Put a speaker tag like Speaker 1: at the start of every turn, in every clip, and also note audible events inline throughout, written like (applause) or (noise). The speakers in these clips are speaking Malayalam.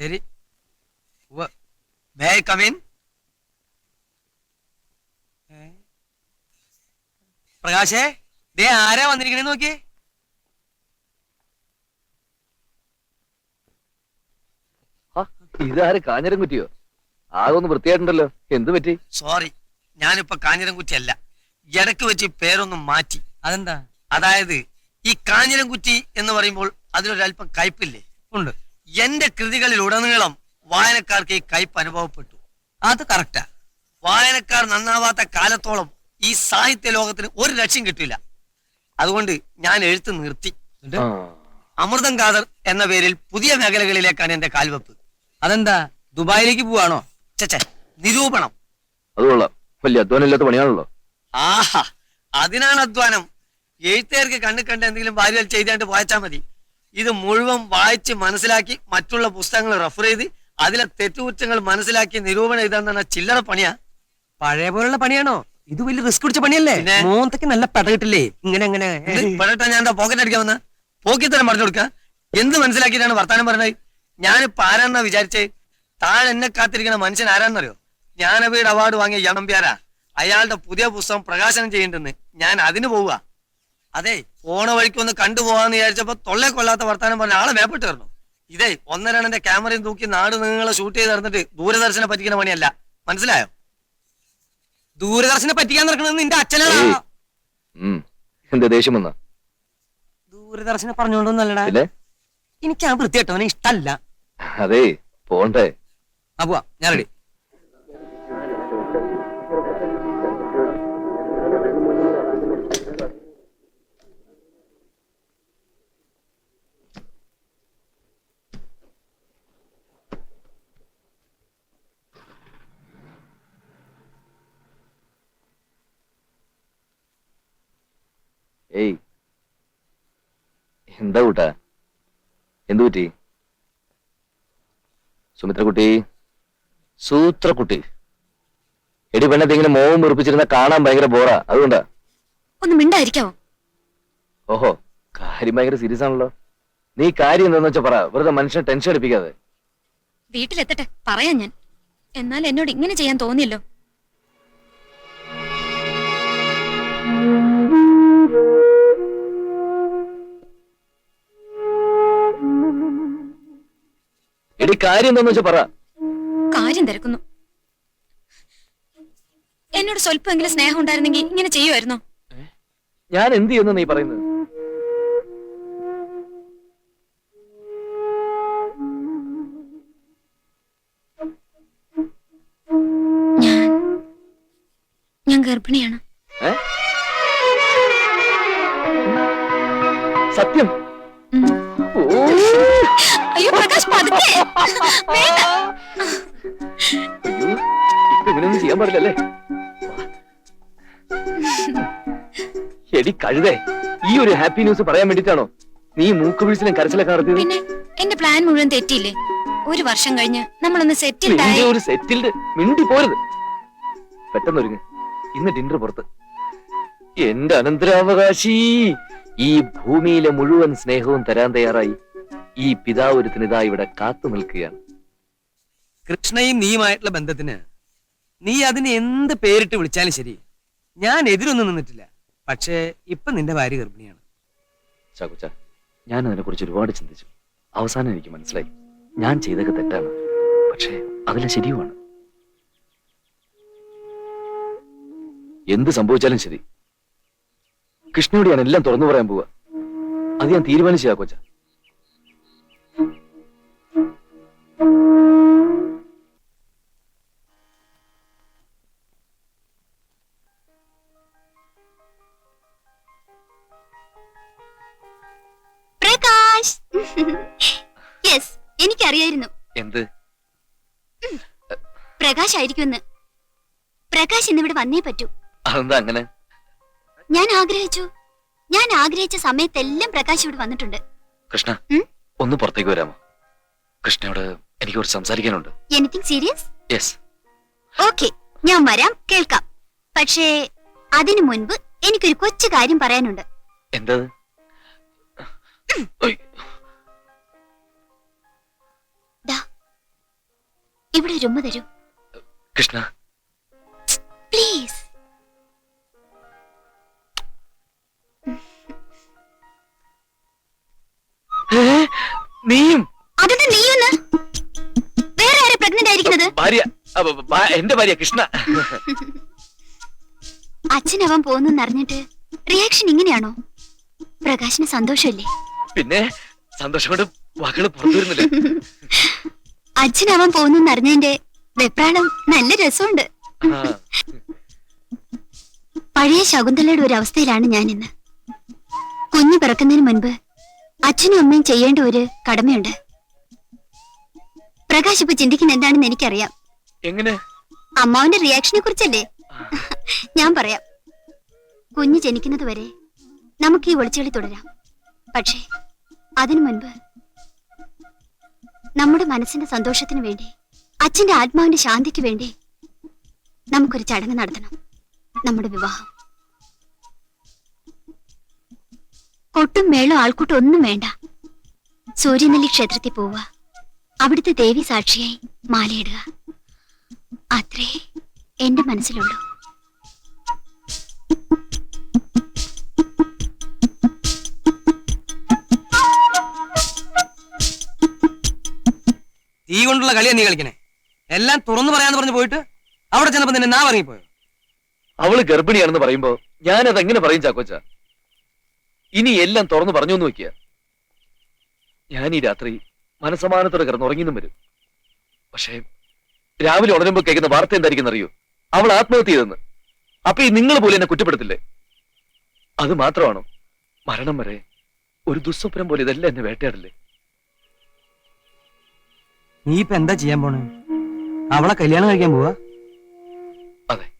Speaker 1: ശരി. മേ കമിൻ പ്രകാശേ ദേ ആരാ വന്നിരിക്കണേ നോക്കിയേ.
Speaker 2: ഇതാര് കാഞ്ഞിരം കുറ്റിയോ ആകെ ഒന്ന് വൃത്തിയായിട്ടുണ്ടല്ലോ. എന്ത് പറ്റി?
Speaker 1: സോറി ഞാനിപ്പോ കാഞ്ഞിരം കുറ്റിയല്ല ഇടയ്ക്ക് വെച്ച് പേരൊന്നും മാറ്റി.
Speaker 3: അതെന്താ?
Speaker 1: അതായത് ഈ കാഞ്ഞിരംകുറ്റി എന്ന് പറയുമ്പോൾ അതിലൊരല്പം കയ്പില്ലേ?
Speaker 3: ഉണ്ട്.
Speaker 1: എന്റെ കൃതികളിൽ ഉടനീളം വായനക്കാർക്ക് ഈ കയ്പ് അനുഭവപ്പെട്ടു.
Speaker 3: അത് കറക്റ്റാ
Speaker 1: വായനക്കാർ നന്നാവാത്ത കാലത്തോളം ഈ സാഹിത്യ ലോകത്തിന് ഒരു ലക്ഷ്യം കിട്ടില്ല അതുകൊണ്ട് ഞാൻ എഴുത്ത് നിർത്തി. അമൃതം ഖാദർ എന്ന പേരിൽ പുതിയ മേഖലകളിലേക്കാണ് എന്റെ കാൽവെപ്പ്
Speaker 3: അതെന്താ? ദുബായിലേക്ക് പോവാണോ?
Speaker 1: ചെ നിരൂപണം.
Speaker 2: അത് കൊള്ളാം. വലിയ പണിയാണല്ലോ.
Speaker 1: ആഹാ അതിനാണ് അധ്വാനം. എഴുത്തുകാർക്ക് കണ്ണു കണ്ട് എന്തെങ്കിലും വാരിയൽ ചെയ്താണ്ട് വായിച്ചാൽ മതി. ഇത് മുഴുവൻ വായിച്ച് മനസ്സിലാക്കി മറ്റുള്ള പുസ്തകങ്ങൾ റെഫർ ചെയ്ത് അതിലെ തെറ്റുകുറ്റങ്ങൾ മനസ്സിലാക്കി നിരൂപണം എഴുതാൻ തന്നെ ചില്ലറ പണിയാ.
Speaker 3: പഴയ പോലുള്ള പണിയാണോ? ഇത് വലിയ റിസ്ക് പിടിച്ച പണിയല്ലേ? മോന്തക്ക് നല്ല പെട കിട്ടില്ലേ? ഇങ്ങനെ അങ്ങനെ
Speaker 1: പഴട്ടാ ഞാൻ എന്താ പോക്കറ്റ് അടിക്കാൻ വന്ന? പോക്കിത്തരം പറഞ്ഞു കൊടുക്ക? എന്ത് മനസ്സിലാക്കിയിട്ടാണ് വർത്താനം പറഞ്ഞത്? ഞാനിപ്പോ ആരാന്നാ വിചാരിച്ചേ? താൻ എന്നെ കാത്തിരിക്കുന്ന മനുഷ്യൻ ആരാന്നറിയോ? ജ്ഞാനപീഠ അവാർഡ് വാങ്ങിയ യമ്പ്യാരാ അയാളുടെ പുതിയ പുസ്തകം പ്രകാശനം ചെയ്യേണ്ടെന്ന് ഞാൻ അതിന് പോവുക. അതെ പോണ വഴിക്ക് ഒന്ന് കണ്ടുപോകാന്ന് വിചാരിച്ചപ്പോ തൊള്ളെ കൊള്ളാത്ത വർത്താനം പറഞ്ഞ ആളെ വേപ്പിട്ട് വരണം ഇതേ ഒന്നരണ്ണന്റെ ക്യാമറയും തൂക്കി നാട് നിങ്ങളെ ഷൂട്ട് ചെയ്ത് നടന്നിട്ട് ദൂരദർശനെ പറ്റിക്കുന്ന പണിയല്ല. മനസ്സിലായോ?
Speaker 3: ദൂരദർശനെ പറ്റിക്കാൻ നടക്കണത് നിന്റെ അച്ഛനാണ്.
Speaker 2: എന്താ ദേഷ്യം വന്ന?
Speaker 3: ദൂരദർശനെ പറഞ്ഞോണ്ടൊന്നല്ലടാ എനിക്ക് ആ വൃത്തിയായിട്ടവനെ ഇഷ്ടല്ല.
Speaker 2: അതെ പോണ്ടേ.
Speaker 3: ആ പോവാ. ഞാൻ റെഡി
Speaker 2: എന്താ കൂട്ടാ? എന്തു പറ്റി? സുമിത്രക്കുട്ടി സൂത്രക്കുട്ടി. എടി പെണ്ണത്തെ ഇങ്ങനെ മോവും മുറിപ്പിച്ചിരുന്ന കാണാൻ ഭയങ്കര ബോറാ അതുകൊണ്ടാ
Speaker 4: ഒന്ന് മിണ്ടായിരിക്കോ
Speaker 2: ഓഹോ കാര്യം ഭയങ്കര സീരിയസ് ആണല്ലോ. നീ കാര്യം എന്താന്ന് വെച്ചാ പറ. വെറുതെ മനുഷ്യനെ ടെൻഷൻ അടിപ്പിക്കാതെ.
Speaker 4: വീട്ടിലെത്തട്ടെ പറയാം ഞാൻ. എന്നാൽ എന്നോട് ഇങ്ങനെ ചെയ്യാൻ തോന്നിയല്ലോ.
Speaker 2: എടി കാര്യം എന്താന്ന് വെച്ചാ പറ.
Speaker 4: കാര്യം തിരക്കുന്നു. എന്നോട് സ്വല്പമെങ്കിലും സ്നേഹം ഉണ്ടായിരുന്നെങ്കിൽ ഇങ്ങനെ ചെയ്യുമായിരുന്നോ?
Speaker 2: ഞാൻ എന്ത് ചെയ്യുന്നു നീ പറയുന്നത്?
Speaker 4: ഞാൻ ഞാൻ ഗർഭിണിയാണ്.
Speaker 2: ചെയ്യാൻ പാടില്ലല്ലേ എടി കഴുതേ ഈ ഒരു ഹാപ്പി ന്യൂസ് പറയാൻ വേണ്ടിട്ടാണോ നീ മൂക്കുവീഴ്ചിലും കരച്ചിലൊക്കെ നടത്തിയത്?
Speaker 4: പിന്നെ എന്റെ പ്ലാൻ മുഴുവൻ തെറ്റിയില്ലേ? ഒരു വർഷം കഴിഞ്ഞ് നമ്മളൊന്ന് സെറ്റിൽഡ്
Speaker 2: നിന്റെ ഒരു സെറ്റിൽഡ്. മിണ്ടി പോരുത്. പെട്ടെന്ന് ഒരുങ്ങ്. ഇന്ന് ഡിന്നർ പുറത്ത്. എന്റെ അനന്തരാവകാശി ഈ ഭൂമിയിലെ മുഴുവൻ സ്നേഹവും തരാൻ തയ്യാറായി. ഈ പിതാവ് ഒരുത്തിന് ഇതാ ഇവിടെ കാത്തു നിൽക്കുകയാണ്.
Speaker 3: കൃഷ്ണയും നീയുമായിട്ടുള്ള ബന്ധത്തിന് നീ അതിനെ എന്ത് പേരിട്ട് വിളിച്ചാലും ശരി. ഞാൻ എതിരൊന്നും നിന്നിട്ടില്ല. പക്ഷേ ഇപ്പൊ നിന്റെ ഭാര്യ ഗർഭിണിയാണ്.
Speaker 2: ഞാൻ അതിനെ കുറിച്ച് ഒരുപാട് ചിന്തിച്ചു. അവസാനം എനിക്ക് മനസ്സിലായി. ഞാൻ ചെയ്തൊക്കെ തെറ്റാണ്. പക്ഷേ അതിലെ ശരിയുമാണ്. എന്ത് സംഭവിച്ചാലും ശരി. കൃഷ്ണയോട് ഞാൻ എല്ലാം തുറന്നു പറയാൻ പോവാ. അത് ഞാൻ തീരുമാനിച്ചു ചാക്കോച്ച. (laughs)
Speaker 4: യെസ് എനിക്കറിയായിരുന്നു.
Speaker 2: എന്ത്?
Speaker 4: പ്രകാശ് ആയിരിക്കുമെന്ന് പ്രകാശ് ഇന്നിവിടെ വന്നേ പറ്റൂ.
Speaker 2: അതെന്താ അങ്ങനെ?
Speaker 4: ഞാൻ ആഗ്രഹിച്ചു. ഞാൻ ആഗ്രഹിച്ച സമയത്തെല്ലാം പ്രകാശ് ഇവിടെ വന്നിട്ടുണ്ട്.
Speaker 2: കൃഷ്ണ ഒന്ന് പുറത്തേക്ക് വരാമോ? കൃഷ്ണയോട് എനിക്ക് കുറച്ച് സംസാരിക്കാനുണ്ട്.
Speaker 4: എനിത്തിങ് സീരിയസ്
Speaker 2: യെസ്
Speaker 4: ഓക്കെ ഞാൻ വരാം കേൾക്കാം. പക്ഷേ അതിനു മുൻപ് എനിക്കൊരു കൊച്ചു കാര്യം പറയാനുണ്ട്.
Speaker 2: എന്തത്?
Speaker 4: ഇവിടെ ഒരു ഉമ്മ തരൂ.
Speaker 2: കൃഷ്ണ.
Speaker 4: പ്ലീസ്?
Speaker 2: നീയും?
Speaker 4: അതെന്താ നീയൊന്ന്? വേറെ ആരെ പ്രഗ്നന്റ് ആയിരിക്കുന്നത്?
Speaker 2: ഭാര്യ അപ്പൊ ഭാ- എന്റെ ഭാര്യ കൃഷ്ണ.
Speaker 4: അച്ഛനവൻ പോകുന്നെന്ന് അറിഞ്ഞിട്ട് റിയാക്ഷൻ ഇങ്ങനെയാണോ? പ്രകാശിന് സന്തോഷമല്ലേ?
Speaker 2: പിന്നെ സന്തോഷം കൊണ്ട് വാക്കുകൾ പുറത്തു വരുന്നില്ല (laughs)
Speaker 4: അച്ഛനവൻ പോകുന്നെന്ന് അറിഞ്ഞതിന്റെ വെപ്രാളം നല്ല രസമുണ്ട്. പഴയ ശകുന്തളയുടെ ഒരു അവസ്ഥയിലാണ് ഞാൻ ഇന്ന് കുഞ്ഞു പിറക്കുന്നതിന് മുൻപ് അച്ഛനും അമ്മയും ചെയ്യേണ്ട ഒരു കടമയുണ്ട്. പ്രകാശ് ഇപ്പൊ ചിന്തിക്കുന്ന എന്താണെന്ന് എനിക്കറിയാം.
Speaker 2: എങ്ങനെ?
Speaker 4: അമ്മാവിന്റെ റിയാക്ഷനെ കുറിച്ചല്ലേ? ഞാൻ പറയാം. കുഞ്ഞ് ജനിക്കുന്നത് വരെ നമുക്ക് ഈ ഒളിച്ചുകളി തുടരാം. പക്ഷേ അതിനു മുൻപ് നമ്മുടെ മനസ്സിന്റെ സന്തോഷത്തിന് വേണ്ടി അച്ഛന്റെ ആത്മാവിന്റെ ശാന്തിക്ക് വേണ്ടി നമുക്കൊരു ചടങ്ങ് നടത്തണം. നമ്മുടെ വിവാഹം. കൊട്ടും മേളും ആൾക്കൂട്ടും ഒന്നും വേണ്ട. സൂര്യനെല്ലി ക്ഷേത്രത്തിൽ പോവുക. അവിടുത്തെ ദേവി സാക്ഷിയായി മാലയിടുക. അത്രേ എന്റെ മനസ്സിലുള്ളൂ.
Speaker 3: തീ കൊണ്ടുള്ള കളിയാ നീ കളിക്കണേ. എല്ലാം തുറന്നു പറയാന്ന് പറഞ്ഞു പോയിട്ട് അവിടെ ചെന്നപ്പോ നിന്നെ നാ ഇറങ്ങിപ്പോയോ?
Speaker 2: അവൾ ഗർഭിണിയാണെന്ന് പറയുമ്പോ ഞാനത് എങ്ങനെ പറയും ചാക്കോച്ച? ഇനി എല്ലാം തുറന്നു പറഞ്ഞു നോക്കിയ. ഞാൻ ഈ രാത്രി മനസമാനത്തോടെ കിടന്നുറങ്ങിന്നും വരും. പക്ഷേ രാവിലെ ഉണരുമ്പോ കേൾക്കുന്ന വാർത്ത എന്തായിരിക്കും അറിയോ അവൾ ആത്മഹത്യ ചെയ്തെന്ന്. അപ്പൊ ഈ നിങ്ങൾ പോലെ എന്നെ കുറ്റപ്പെടുത്തില്ലേ? അത് മാത്രമാണോ? മരണം വരെ ഒരു ദുസ്വപ്നം പോലെ ഇതെല്ലാം എന്നെ വേട്ടയാടില്ലേ?
Speaker 3: നീ ഇപ്പൊ എന്താ ചെയ്യാൻ പോണേ? അവളെ കല്യാണം കഴിക്കാൻ പോവാ?
Speaker 2: അതെ.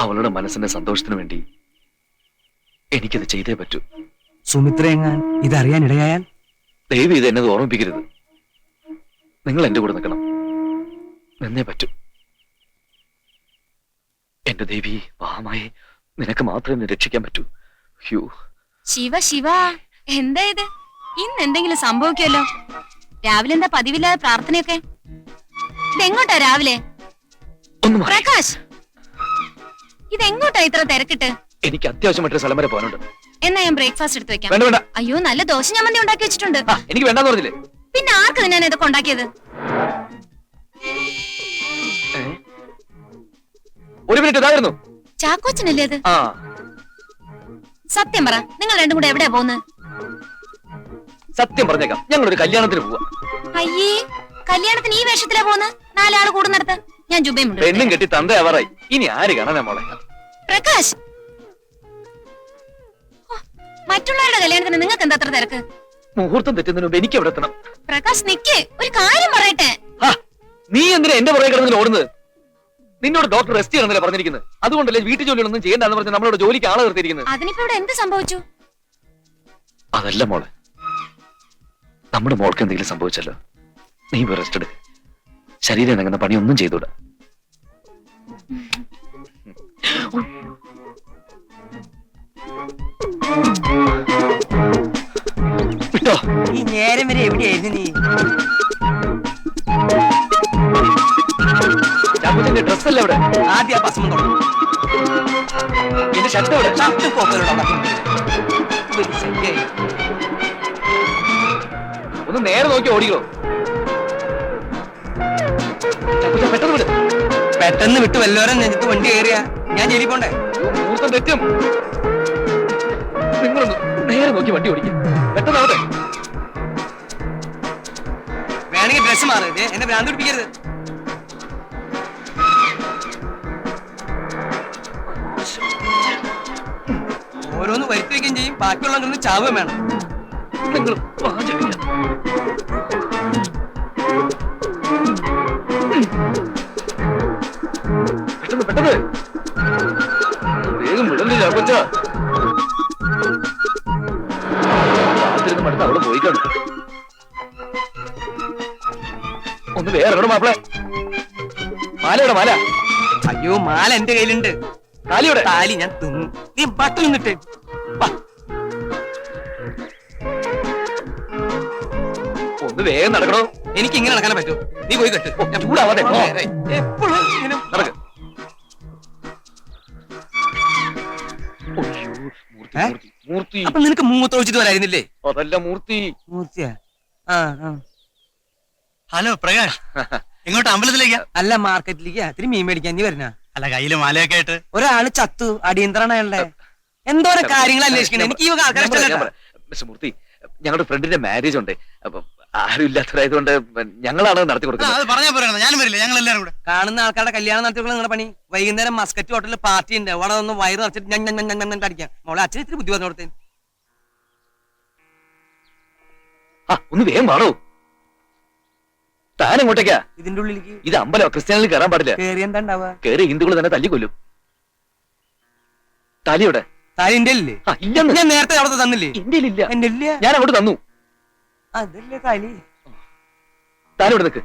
Speaker 2: അവളുടെ മനസ്സിന്റെ സന്തോഷത്തിന് വേണ്ടി എനിക്കത് ചെയ്തേ പറ്റൂ.
Speaker 3: സുമിത്ര എങ്ങാൻ ഇതറിയാൻ ഇടയായാൽ?
Speaker 2: ദയവ് ഇത് എന്നത് ഓർമ്മിപ്പിക്കരുത്. നിങ്ങൾ എന്റെ കൂടെ നിൽക്കണം. നിന്നേ പറ്റൂ. എന്റെ ദേവി മഹാമായി നിനക്ക് മാത്രമേ രക്ഷിക്കാൻ പറ്റൂ. ഹ്യൂ.
Speaker 5: ശിവ ശിവ എന്താ ഇത്? ഇന്ന് എന്തെങ്കിലും സംഭവിക്കുമല്ലോ? രാവിലെ എന്താ പതിവില്ലാതെ പ്രാർത്ഥനയൊക്കെ? ഇതെങ്ങോട്ടാ രാവിലെ? പ്രകാശ് ഇതെങ്ങോട്ടാ ഇത്ര തിരക്കിട്ട്?
Speaker 2: എനിക്ക് അത്യാവശ്യമായിട്ടൊരു സ്ഥലം വരെ പോകാനുണ്ട്.
Speaker 5: എന്നാ ഞാൻ ബ്രേക്ക്ഫാസ്റ്റ് എടുത്ത് വെക്കാം.
Speaker 2: വേണ്ട വേണ്ട.
Speaker 5: അയ്യോ നല്ല ദോശ ഞാൻ മന്തി ഉണ്ടാക്കി വെച്ചിട്ടുണ്ട്.
Speaker 2: ആ എനിക്ക് വേണ്ടെന്ന് പറഞ്ഞില്ലേ?
Speaker 5: പിന്നെ ആർക്ക് ഞാൻ ഇതൊക്കെ ഉണ്ടാക്കിയത്?
Speaker 2: ഏ? ഒരു മിനിറ്റ് ഇതായിരുന്നു.
Speaker 5: ചാക്കോച്ചനല്ലേ അത്?
Speaker 2: ആ.
Speaker 5: സത്യം പറ നിങ്ങൾ രണ്ടും കൂടെ എവിടെയാ പോകുന്നത്?
Speaker 2: സത്യം പറഞ്ഞേക്കാം. ഞങ്ങൾ ഒരു കല്യാണത്തിന് പോവാ.
Speaker 5: അയ്യേ കല്യാണത്തിന് ഈ വേഷത്തിലാ പോന്ന് നാലാൾ കൂടുന്നിടത്ത്. ഞാൻ ജുബയുമുണ്ട്
Speaker 2: പെണ്ണും കെട്ടി തന്തയാവാറായി ഇനി ആര് കാണാനാ മോളെ?
Speaker 5: പ്രകാശ്. ഓ, മറ്റുള്ളവരുടെ കല്യാണത്തിന് നിങ്ങൾക്ക് എന്താ അത്ര തിരക്ക്?
Speaker 2: മുഹൂർത്തം തെറ്റുന്നതിന് മുമ്പ് എനിക്ക് എവിടെ എത്തണം.
Speaker 5: പ്രകാശ് നിക്ക്. ഒരു കാര്യം പറയട്ടെ.
Speaker 2: നീ എന്തിനാ എന്റെ പുറകെ കിടന്നു ഓടുന്നത്? നിന്നോട് ഡോക്ടർ റെസ്റ്റ് ചെയ്യണമെന്നല്ലേ പറഞ്ഞിരിക്കുന്നത്? അതുകൊണ്ടല്ലേ വീട്ടു ജോലിയൊന്നും ചെയ്യണ്ടെന്ന് പറഞ്ഞ് നമ്മളോട് ജോലിക്ക് ആളെ നിർത്തിയിരിക്കുന്നത്?
Speaker 5: അതിനിപ്പോ ഇവിടെ എന്ത് സംഭവിച്ചു?
Speaker 2: അതല്ല മോളെ. നമ്മുടെ മോൾക്ക് എന്തെങ്കിലും സംഭവിച്ചല്ലോ നീ റെസ്റ്റ് എടുക്ക. ശരീരം ഇണങ്ങുന്ന പണിയൊന്നും ചെയ്തൂടാ. വിട്ടോ?
Speaker 3: ഈ നേരം വരെ എവിടെയായിരുന്നു നീ?
Speaker 2: ചാക്കോച്ചന്റെ ഡ്രസ് അല്ലേ ഇവിടെ
Speaker 3: ആദ്യം ആ ഭസ്മം തുടങ്ങും.
Speaker 2: എന്റെ ഷർട്ട് ഇവിടെ
Speaker 3: ഷർട്ടും ശല്യായി.
Speaker 2: ഒന്ന് നേരെ നോക്കി ഓടിക്കോ. പെട്ടെന്ന് വിട്.
Speaker 3: പെട്ടെന്ന് വിട്ട് വല്ലോരം നെഞ്ചത്ത് വണ്ടി കയറിയ. ഞാൻ ജയിലിൽ പോണ്ടേ?
Speaker 2: മുഹൂർത്തം തെറ്റും. നിങ്ങളൊന്ന് നേരെ നോക്കി വണ്ടി ഓടിക്കും. പെട്ടെന്നാവട്ടെ.
Speaker 3: വേണമെങ്കിൽ ഡ്രസ് മാറരുത് എന്നെ ഭ്രാന്ത് പിടിപ്പിക്കരുത്. ഓരോന്ന് വരുത്തി വെക്കുകയും ചെയ്യും ബാക്കിയുള്ള ചാവുകയും വേണം.
Speaker 2: നിങ്ങൾ പാചകം പെട്ടെന്ന് പെട്ടെന്ന്. വേഗം വിടലില്ല കൊച്ച കാത്തിരുന്ന് മടുത്ത് അവിടെ പോയി കാണും. ഒന്ന് വേറെ എവിടെ മാപ്പിളെ. മാലയുടെ മാല.
Speaker 3: അയ്യോ മാല എന്റെ കയ്യിലുണ്ട്.
Speaker 2: താലിയുടെ
Speaker 3: താലി ഞാൻ തിന്നു. നീ ബട്ടൺ നിന്നിട്ട്
Speaker 2: ഒന്ന് വേഗം നടക്കണോ?
Speaker 3: എനിക്ക് ഇങ്ങനെ നടക്കാൻ പറ്റൂ. നീ പോയി കെട്ട്.
Speaker 2: ഞാൻ ചൂടാവാതെ,
Speaker 3: എപ്പോഴും ഇങ്ങനെ
Speaker 2: നടക്ക്.
Speaker 3: ഏ?
Speaker 2: മൂർത്തി, മൂർത്തി.
Speaker 3: അപ്പൊ നിനക്ക് മൂത്തൊഴിച്ചിട്ട് വരായിരുന്നില്ലേ
Speaker 2: അതല്ല മൂർത്തി.
Speaker 3: മൂർത്തിയാ? ആ ആ.
Speaker 6: ഹലോ പ്രകാശ്. ഇങ്ങോട്ട് അമ്പലത്തിലേക്കാ?
Speaker 3: അല്ല മാർക്കറ്റിലേക്ക്. ഇത്തിരി മീൻ മേടിക്കാൻ നീ വരുന്ന?
Speaker 6: അല്ല കയ്യിൽ മാലയൊക്കെ ആയിട്ട്.
Speaker 3: ഒരാൾ ചത്തു. അടിയന്തരാണ് അയാളുടെ. എന്തോരം കാര്യങ്ങൾ അന്വേഷിക്കണം എനിക്ക് ഈ ആൾക്കാരെ
Speaker 2: ഞാൻ പറയാം, ഞാൻ
Speaker 3: ഇഷ്ടമല്ല.
Speaker 2: പറയാം. മിസ്റ്റർ മൂർത്തി ഞങ്ങളുടെ ഫ്രണ്ടിന്റെ മാരേജ് ഉണ്ട്. അപ്പൊ ആരും ഇല്ലാത്തതായതുകൊണ്ട് ഞങ്ങളാണ് നടത്തി
Speaker 6: ആ,
Speaker 2: കൊടുക്കുന്നത്
Speaker 6: അത് പറഞ്ഞാ പോരാ ഞാനും വരില്ല. ഞങ്ങൾ എല്ലാവരും കൂടെ.
Speaker 3: കാണുന്ന ആൾക്കാരുടെ കല്യാണം നടത്തി നിങ്ങളുടെ പണി. വൈകുന്നേരം മസ്കറ്റ് ഹോട്ടലിൽ പാർട്ടി ഉണ്ട്. അവിടെ ഒന്ന് വയറ് നിറച്ചിട്ട് ഞാൻ ഞാൻ ഞാൻ ഞാൻ അടിക്കാം. മോളെ അച്ഛൻ ഇത്തിരി ബുദ്ധി പറഞ്ഞു കൊടുത്തേ.
Speaker 2: ആ ഒന്ന് വേഗം വേണോ താൻ എങ്ങോട്ടേക്കാ?
Speaker 3: ഇതിന്റെ ഉള്ളിലേക്ക്.
Speaker 2: ഇത് അമ്പലം? ക്രിസ്ത്യാനിൽ കയറാൻ പാടില്ല.
Speaker 3: കേറി എന്താ ഉണ്ടാവുക?
Speaker 2: കയറി ഹിന്ദുക്കൾ തന്നെ തല്ലിക്കൊല്ലും താലിയുടെ
Speaker 3: താലി എന്റെ
Speaker 2: ഇല്ലെന്ന്.
Speaker 3: ഞാൻ നേരത്തെ അവിടെ തന്നില്ലേ?
Speaker 2: എന്റെ ഇല്ല
Speaker 3: എന്റെ ഇല്ല.
Speaker 2: ഞാൻ അങ്ങോട്ട് തന്നു.
Speaker 3: അതല്ലേ താലി.
Speaker 2: താലിവിടെ നിൽക്ക്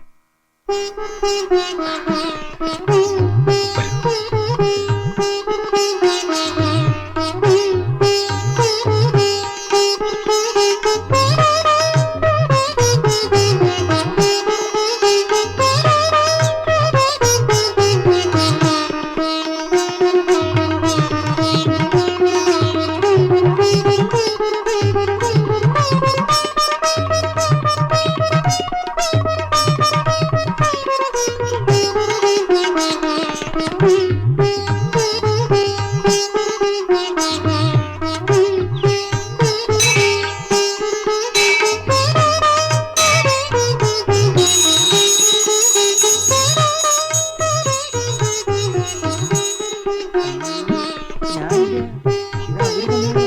Speaker 2: Yeah.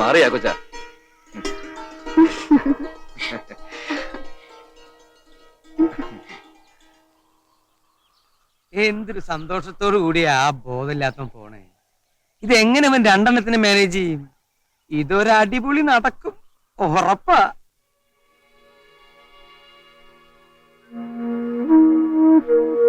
Speaker 2: മാറിയാ കൊച്ച.
Speaker 3: എന്തൊരു സന്തോഷത്തോടു കൂടിയാ ആ ബോധമില്ലാത്ത പോണേ. ഇത് എങ്ങനെ അവൻ രണ്ടെണ്ണത്തിന് മാനേജ് ചെയ്യും? ഇതൊരു അടിപൊളി നടക്കും. ഉറപ്പാ.
Speaker 2: Thank you.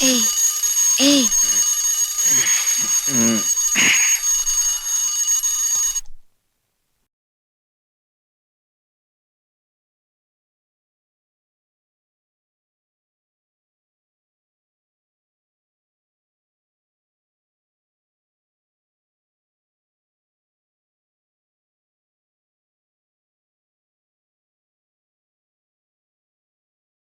Speaker 2: Hey.